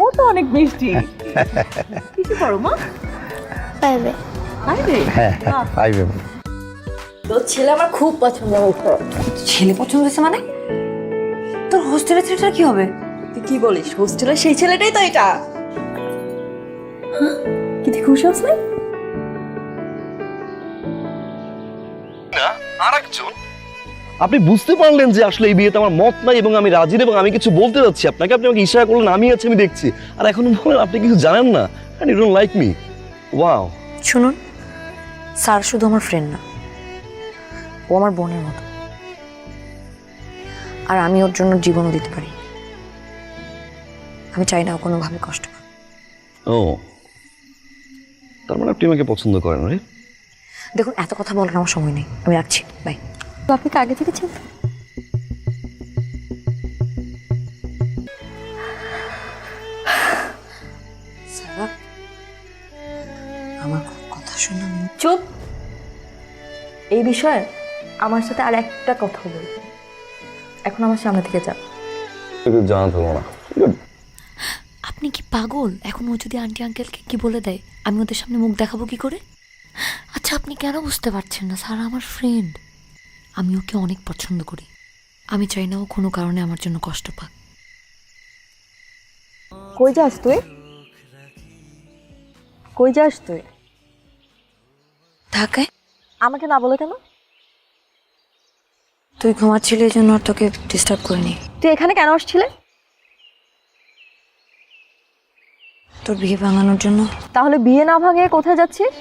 ও তো অনেক মিষ্টি। কিছু করো মা? পাইবে। আরে হ্যাঁ পাইবে। তোর ছেলে আমার খুব পছন্দ হয়েছে ছেলে পছন্দ হয়েছে মানে? তোর হোস্টেলের ছেলেটার কি হবে? তুই কি বলিস? হোস্টেলের সেই ছেলেটাই তো এটা। হ্যাঁ? কি তুই খুশি হস না আরেকজন? আপনি বুঝতে পারলেন যে আসলে এই বিয়েতে আমার মত নাই এবং আমি রাজি এবং আমি কিছু বলতে যাচ্ছি। আপনাকে আপনি আমাকে ইশারা করলেন আমি আছি আমি দেখছি। আর এখন বলেন আপনি কিছু জানেন না? And you don't like me wow শুনুন স্যার শুধু আমার ফ্রেন্ড না। ও আমার বোনের মতো। আর আমি ওর জন্য জীবনও দিতে পারি। আমি চাই না ও কোনোভাবে কষ্ট ও। তার মানে আপনি আমাকে পছন্দ করেন রাইট দেখুন এত কথা বলার আমার সময় নেই। আমি রাখছি। বাই তো আপনি আগে থেকে চিনতেন আমার কথা শুনে চুপ। এই বিষয়ে আমার সাথে আর একটা কথা বলবে এখন আমার সামনে থেকে যা কিছু জানা থাকব না। আপনি কি পাগল? এখন ও যদি আন্টি আঙ্কেলকে কি বলে দেয়? আমি ওদের সামনে মুখ দেখাবো কি করে? আচ্ছা আপনি কেন বুঝতে পারছেন না? স্যার আমার ফ্রেন্ড আমি ওকে অনেক পছন্দ করি। আমি চাই না ও কোনো কারণে আমার জন্য কষ্ট পাক। কই যাস তুই? কই যাস তুই? ঢাকায়? আমাকে না বলে কেন? তুই ঘুমাচ্ছিলি এই জন্য আর তোকে ডিস্টার্ব করিনি। তুই এখানে কেন আসছিলে? তোর বিয়ে ভাঙানোর জন্য। তাহলে বিয়ে না ভাঙে কোথায় যাচ্ছিস?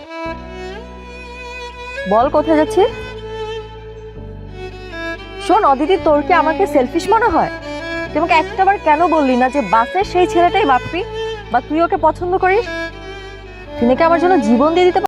বল কোথায় যাচ্ছিস? শোন, অদিতি, তোর কি আমাকে সেলফিশ মনে হয়? তোমাকে একটাবার কেন বললি না যে বাসের সেই ছেলেটাই বাপ্পি বা তুই ওকে পছন্দ করিস? তুই নাকি আমার জন্য জীবন দিয়ে দিতে